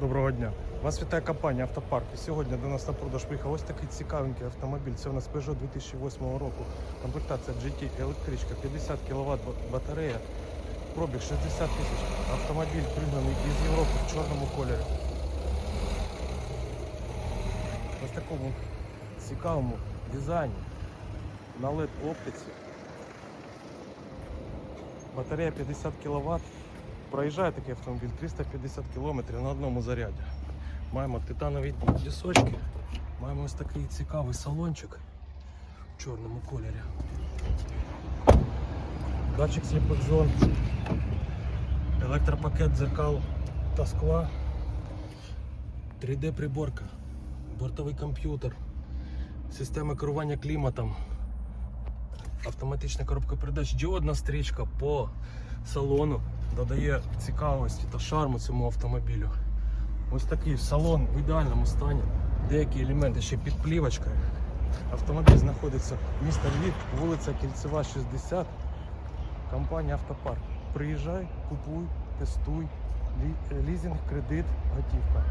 Доброго дня. Вас вітає компанія Автопарк. Сьогодні до нас на продаж приїхав ось такий цікавенький автомобіль. Це у нас Peugeot 2008 року. Комплектація GT електричка, 50 кВт батарея, пробіг 60 тисяч. Автомобіль пригнаний із Європи в чорному кольорі. Ось такому цікавому дизайні на LED оптиці. Батарея 50 кВт. Проїжджає такий автомобіль 350 км на одному заряді. Маємо титанові дісочки, маємо ось такий цікавий салончик в чорному кольорі. Датчик сліпих зон, електропакет дзеркал та скла, 3D приборка, бортовий комп'ютер, система керування кліматом, автоматична коробка передач, діодна стрічка по салону додає цікавості та шарму цьому автомобілю. Ось такий салон в ідеальному стані. Деякі елементи ще під плівочкою. Автомобіль знаходиться в місті Львів, вулиця Кільцева, 60. Компанія Автопарк. Приїжджай, купуй, тестуй, Лі- лізинг, кредит, готівка.